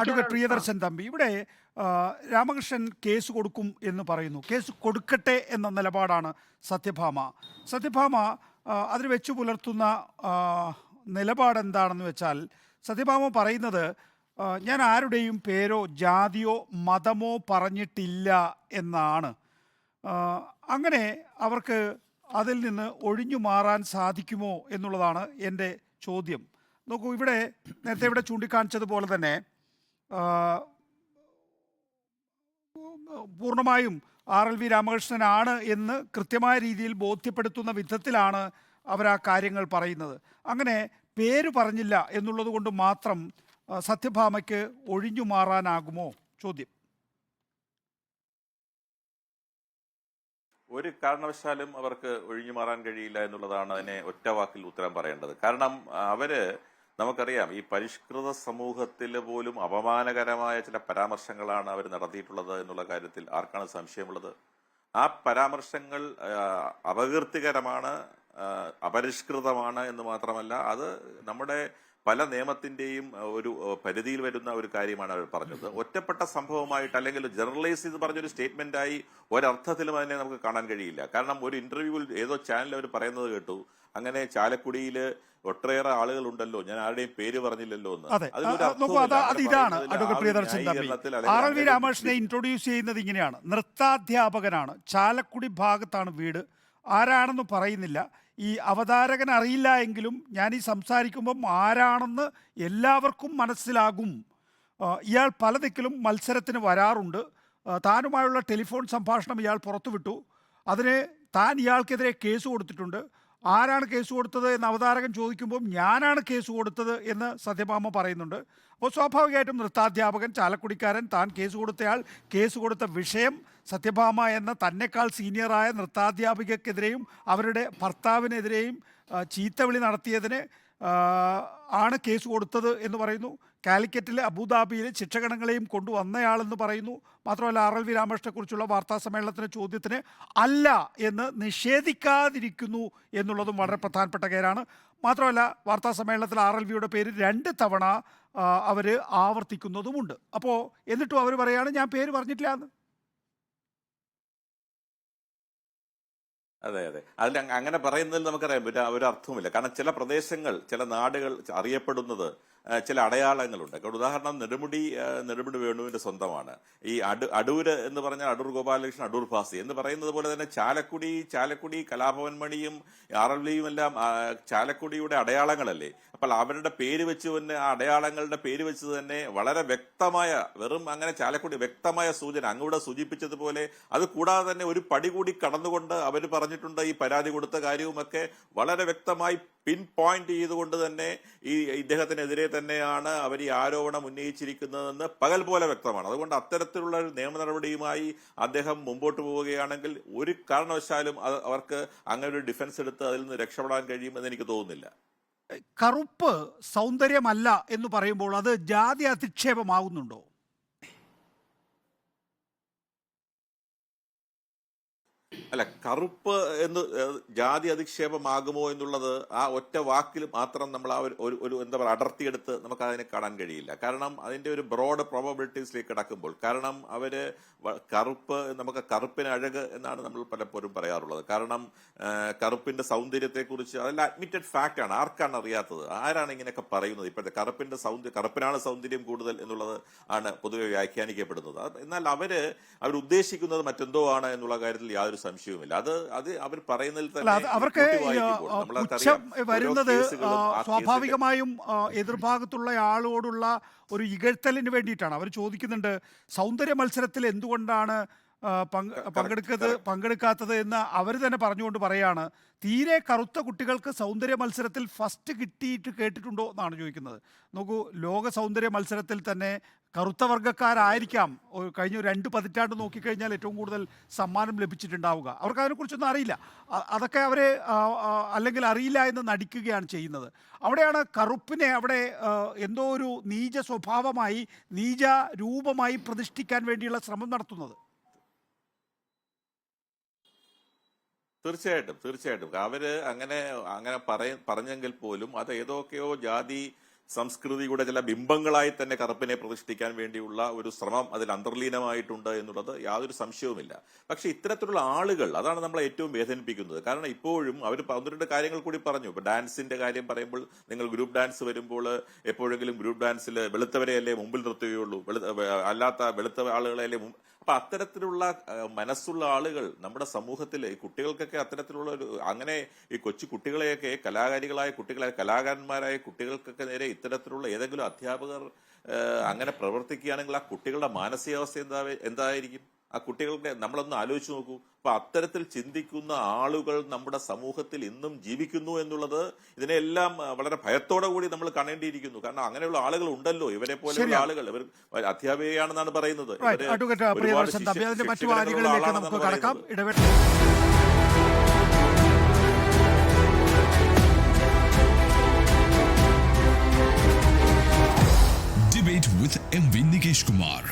Advocate Priyadarshan Thampi ഇവിടെ Ramakrishnan case കൊടുക്കും എന്ന് പറയുന്നു. കേസ് കൊടുക്കട്ടെ എന്ന നിലപാടാണ് സത്യഭാമ. സത്യഭാമ അതിന് വെച്ചു പുലർത്തുന്ന നിലപാട് എന്താണെന്ന് വെച്ചാൽ സത്യഭാമ പറയുന്നത് ഞാൻ ആരുടെയും പേരോ ജാതിയോ മതമോ പറഞ്ഞിട്ടില്ല എന്നാണ്. അങ്ങനെ അവർക്ക് അതിൽ നിന്ന് ഒഴിഞ്ഞു മാറാൻ സാധിക്കുമോ എന്നുള്ളതാണ് എന്റെ ചോദ്യം. നോക്കൂ ഇവിടെ നേരത്തെ ഇവിടെ ചൂണ്ടിക്കാണിച്ചതുപോലെ തന്നെ പൂർണമായും ആർ എൽ വി രാമകൃഷ്ണനാണ് എന്ന് കൃത്യമായ രീതിയിൽ ബോധ്യപ്പെടുത്തുന്ന വിധത്തിലാണ് അവർ ആ കാര്യങ്ങൾ പറയുന്നത്. അങ്ങനെ പേര് പറഞ്ഞില്ല എന്നുള്ളത് കൊണ്ട് മാത്രം സത്യഭാമയ്ക്ക് ഒഴിഞ്ഞു മാറാനാകുമോ? ചോദ്യം. ഒരു കാരണവശാലും അവർക്ക് ഒഴിഞ്ഞു മാറാൻ കഴിയില്ല എന്നുള്ളതാണ് അതിനെ ഒറ്റ വാക്കിൽ ഉത്തരം പറയേണ്ടത്. കാരണം അവർ നമുക്കറിയാം ഈ പരിഷ്കൃത സമൂഹത്തിൽ പോലും അപമാനകരമായ ചില പരാമർശങ്ങളാണ് അവർ നടത്തിയിട്ടുള്ളത് എന്നുള്ള കാര്യത്തിൽ ആർക്കാണ് സംശയമുള്ളത്? ആ പരാമർശങ്ങൾ അപകീർത്തികരമാണ് അപരിഷ്കൃതമാണ് എന്ന് മാത്രമല്ല അത് നമ്മുടെ പല നിയമത്തിന്റെയും ഒരു പരിധിയിൽ വരുന്ന ഒരു കാര്യമാണ് അവർ പറഞ്ഞത്. ഒറ്റപ്പെട്ട സംഭവമായിട്ട് അല്ലെങ്കിൽ ജനറലൈസ് ചെയ്ത് പറഞ്ഞൊരു സ്റ്റേറ്റ്മെന്റ് ആയി ഒരർത്ഥത്തിലും അതിനെ നമുക്ക് കാണാൻ കഴിയില്ല. കാരണം ഒരു ഇന്റർവ്യൂവിൽ ഏതോ ചാനൽ അവർ പറയുന്നത് കേട്ടു. അങ്ങനെ ചാലക്കുടിയിൽ ഒട്ടേറെ ആളുകൾ ഉണ്ടല്ലോ ഞാൻ ആരുടെയും പേര് പറഞ്ഞില്ലല്ലോ എന്ന്. ആർ എൽ വി രാമകൃഷ്ണനെ ഇൻട്രൊഡ്യൂസ് ചെയ്യുന്നത് ഇങ്ങനെയാണ്. നൃത്താധ്യാപകനാണ്. ചാലക്കുടി ഭാഗത്താണ് വീട്. ആരാണെന്ന് പറയുന്നില്ല. ഈ അവതാരകൻ അറിയില്ല എങ്കിലും ഞാൻ ഈ സംസാരിക്കുമ്പം ആരാണെന്ന് എല്ലാവർക്കും മനസ്സിലാകും. ഇയാൾ പല ദിക്കിലും മത്സരത്തിന് വരാറുണ്ട്. താനുമായുള്ള ടെലിഫോൺ സംഭാഷണം ഇയാൾ പുറത്തുവിട്ടു. അതിന് താൻ ഇയാൾക്കെതിരെ കേസ് കൊടുത്തിട്ടുണ്ട്. ആരാണ് കേസ് കൊടുത്തത് എന്ന് അവതാരകൻ ചോദിക്കുമ്പോൾ ഞാനാണ് കേസ് കൊടുത്തത് എന്ന് സത്യഭാമ പറയുന്നുണ്ട്. അപ്പോൾ സ്വാഭാവികമായിട്ടും നൃത്താധ്യാപകൻ ചാലക്കുടിക്കാരൻ താൻ കേസ് കൊടുത്തയാൾ കേസ് കൊടുത്ത വിഷയം സത്യഭാമ എന്ന തന്നെക്കാൾ സീനിയറായ നൃത്താധ്യാപികക്കെതിരെയും അവരുടെ ഭർത്താവിനെതിരെയും ചീത്തവിളി നടത്തിയതിന് ആണ് കേസ് കൊടുത്തത് എന്ന് പറയുന്നു. കാലിക്കറ്റിലെ അബുദാബിയിലെ ശിക്ഷകണങ്ങളെയും കൊണ്ടുവന്നയാളെന്ന് പറയുന്നു. മാത്രമല്ല ആർ എൽ വി രാമകൃഷ്ണനെക്കുറിച്ചുള്ള വാർത്താ സമ്മേളനത്തിന് ചോദ്യത്തിന് അല്ല എന്ന് നിഷേധിക്കാതിരിക്കുന്നു എന്നുള്ളതും വളരെ പ്രധാനപ്പെട്ട കാര്യമാണ്. മാത്രമല്ല വാർത്താ സമ്മേളനത്തിൽ ആർ എൽ വിയുടെ പേര് രണ്ട് തവണ അവർ ആവർത്തിക്കുന്നതുമുണ്ട്. അപ്പോൾ എന്നിട്ടും അവർ പറയുകയാണ് ഞാൻ പേര് പറഞ്ഞിട്ടില്ല എന്ന് അതെ അതെ. അതിൽ അങ്ങനെ പറയുന്നതിൽ നമുക്കറിയാം പിന്നെ ഒരു അർത്ഥവുമില്ല. കാരണം ചില പ്രദേശങ്ങൾ ചില നാടുകൾ അറിയപ്പെടുന്നത് ചില അടയാളങ്ങളുണ്ട്. ഉദാഹരണം നെടുമുടി നെടുമുടി വേണുവിന്റെ സ്വന്തമാണ്. ഈ അടു അടൂര് എന്ന് പറഞ്ഞാൽ അടൂർ ഗോപാലകൃഷ്ണൻ അടൂർ ഭാസി എന്ന് പറയുന്നത് പോലെ തന്നെ ചാലക്കുടി ചാലക്കുടി കലാഭവൻ മണിയും ആർ എൽ വിയും എല്ലാം ചാലക്കുടിയുടെ അടയാളങ്ങളല്ലേ? അപ്പോൾ അവരുടെ പേര് വെച്ച് തന്നെ ആ അടയാളങ്ങളുടെ പേര് വെച്ച് തന്നെ വളരെ വ്യക്തമായ വെറും അങ്ങനെ ചാലക്കുടി വ്യക്തമായ സൂചന അങ്ങൂടെ സൂചിപ്പിച്ചതുപോലെ അത് കൂടാതെ തന്നെ ഒരു പടി കൂടി കടന്നുകൊണ്ട് അവർ പറഞ്ഞിട്ടുണ്ട് ഈ പരാതി കൊടുത്ത കാര്യവുമൊക്കെ വളരെ വ്യക്തമായി പിൻ പോയിന്റ് ചെയ്തുകൊണ്ട് തന്നെ ഈ ഇദ്ദേഹത്തിനെതിരെ തന്നെയാണ് അവർ ഈ ആരോപണം ഉന്നയിച്ചിരിക്കുന്നതെന്ന് പകൽ പോലെ വ്യക്തമാണ്. അതുകൊണ്ട് അത്തരത്തിലുള്ള ഒരു നിയമ നടപടിയുമായി അദ്ദേഹം മുമ്പോട്ട് പോവുകയാണെങ്കിൽ ഒരു കാരണവശാലും അവർക്ക് അങ്ങനെ ഒരു ഡിഫൻസ് എടുത്ത് അതിൽ നിന്ന് രക്ഷപ്പെടാൻ കഴിയുമെന്ന് എനിക്ക് തോന്നുന്നില്ല. കറുപ്പ് സൗന്ദര്യമല്ല എന്ന് പറയുമ്പോൾ അത് ജാതി അധിക്ഷേപമാകുന്നുണ്ടോ അല്ല കറുപ്പ് എന്ന് ജാതി അധിക്ഷേപമാകുമോ എന്നുള്ളത് ആ ഒറ്റ വാക്കിൽ മാത്രം നമ്മൾ ആ ഒരു ഒരു- എന്താ പറയുക അടർത്തിയെടുത്ത് നമുക്ക് അതിനെ കാണാൻ കഴിയില്ല. കാരണം അതിന്റെ ഒരു ബ്രോഡ് പ്രോബബിലിറ്റീസിലേക്ക് കിടക്കുമ്പോൾ കാരണം അവർ കറുപ്പ് നമുക്ക് കറുപ്പിന് അഴക് എന്നാണ് നമ്മൾ പലപ്പോഴും പറയാറുള്ളത്. കാരണം കറുപ്പിന്റെ സൗന്ദര്യത്തെക്കുറിച്ച് അതെല്ലാം അഡ്മിറ്റഡ് ഫാക്റ്റ് ആണ്. ആർക്കാണ് അറിയാത്തത്? ആരാണ് ഇങ്ങനെയൊക്കെ പറയുന്നത്? ഇപ്പോഴത്തെ കറുപ്പിന്റെ സൗന്ദര്യം കറുപ്പിനാണ് സൗന്ദര്യം കൂടുതൽ എന്നുള്ളത് ആണ് പൊതുവെ വ്യാഖ്യാനിക്കപ്പെടുന്നത്. എന്നാൽ അവർ അവർ ഉദ്ദേശിക്കുന്നത് മറ്റെന്തോ ആണ് എന്നുള്ള കാര്യത്തിൽ യാതൊരു സംശയവുമില്ല. അത് അത് അവർ പറയുന്നതിൽ തന്നെ അവർക്ക് വരുന്നത് സ്വാഭാവികമായും എതിർഭാഗത്തുള്ള ആളോടുള്ള ഒരു ഇകഴ്ത്തലിന് വേണ്ടിയിട്ടാണ്. അവർ ചോദിക്കുന്നുണ്ട് സൗന്ദര്യ മത്സരത്തിൽ എന്തുകൊണ്ടാണ് പങ്കെടുക്കത് പങ്കെടുക്കാത്തത് എന്ന് അവർ തന്നെ പറഞ്ഞുകൊണ്ട് പറയാണ്. തീരെ കറുത്ത കുട്ടികൾക്ക് സൗന്ദര്യ മത്സരത്തിൽ ഫസ്റ്റ് കിട്ടിയിട്ട് കേട്ടിട്ടുണ്ടോ എന്നാണ് ചോദിക്കുന്നത്. നോക്കൂ ലോക സൗന്ദര്യ മത്സരത്തിൽ തന്നെ കറുത്ത വർഗക്കാരായിരിക്കാം. കഴിഞ്ഞ രണ്ട് പതിറ്റാണ്ട് നോക്കിക്കഴിഞ്ഞാൽ ഏറ്റവും കൂടുതൽ സമ്മാനം ലഭിച്ചിട്ടുണ്ടാവുക. അവർക്ക് അതിനെക്കുറിച്ചൊന്നും അറിയില്ല. അതൊക്കെ അവരെ അല്ലെങ്കിൽ അറിയില്ല എന്ന് നടിക്കുകയാണ് ചെയ്യുന്നത്. അവിടെയാണ് കറുപ്പിനെ അവിടെ എന്തോ ഒരു നീച സ്വഭാവമായി നീച രൂപമായി പ്രതിഷ്ഠിക്കാൻ വേണ്ടിയുള്ള ശ്രമം നടത്തുന്നത്. തീർച്ചയായിട്ടും തീർച്ചയായിട്ടും. അവർ അങ്ങനെ അങ്ങനെ പറയ പറഞ്ഞെങ്കിൽ പോലും അത് ഏതൊക്കെയോ ജാതി സംസ്കൃതിയുടെ ചില ബിംബങ്ങളായി തന്നെ കറുപ്പിനെ പ്രതിഷ്ഠിക്കാൻ വേണ്ടിയുള്ള ഒരു ശ്രമം അതിൽ അന്തർലീനമായിട്ടുണ്ട് എന്നുള്ളത് യാതൊരു സംശയവുമില്ല. പക്ഷെ ഇത്തരത്തിലുള്ള ആളുകൾ അതാണ് നമ്മളെ ഏറ്റവും വേദനിപ്പിക്കുന്നത്. കാരണം ഇപ്പോഴും അവർ ഒന്ന് രണ്ട് കാര്യങ്ങൾ കൂടി പറഞ്ഞു. ഇപ്പൊ ഡാൻസിന്റെ കാര്യം പറയുമ്പോൾ നിങ്ങൾ ഗ്രൂപ്പ് ഡാൻസ് വരുമ്പോൾ എപ്പോഴെങ്കിലും ഗ്രൂപ്പ് ഡാൻസിൽ വെളുത്തവരെയല്ലേ മുമ്പിൽ നിർത്തുകയുള്ളൂ. അല്ലാത്ത വെളുത്ത ആളുകളെയല്ലേ അപ്പൊ അത്തരത്തിലുള്ള മനസ്സുള്ള ആളുകൾ നമ്മുടെ സമൂഹത്തിൽ കുട്ടികൾക്കൊക്കെ അത്തരത്തിലുള്ള ഒരു അങ്ങനെ ഈ കൊച്ചു കുട്ടികളെയൊക്കെ കലാകാരികളായ കുട്ടികളെ കലാകാരന്മാരായ കുട്ടികൾക്കൊക്കെ നേരെ ഇത്തരത്തിലുള്ള ഏതെങ്കിലും അധ്യാപകർ അങ്ങനെ പ്രവർത്തിക്കുകയാണെങ്കിൽ ആ കുട്ടികളുടെ മാനസികാവസ്ഥ എന്താ എന്തായിരിക്കും? ആ കുട്ടികളുടെ നമ്മളൊന്ന് ആലോചിച്ച് നോക്കൂ. അപ്പൊ അത്തരത്തിൽ ചിന്തിക്കുന്ന ആളുകൾ നമ്മുടെ സമൂഹത്തിൽ ഇന്നും ജീവിക്കുന്നു എന്നുള്ളത് ഇതിനെല്ലാം വളരെ ഭയത്തോടെ കൂടി നമ്മൾ കാണേണ്ടിയിരിക്കുന്നു. കാരണം അങ്ങനെയുള്ള ആളുകൾ ഉണ്ടല്ലോ ഇവരെ പോലെയുള്ള. ആളുകൾ. ഇവർ അധ്യാപികയാണെന്നാണ് പറയുന്നത്. മറ്റു വാദികളിലേക്ക് നമുക്ക് കടക്കാം. Debate with MV Nikesh Kumar.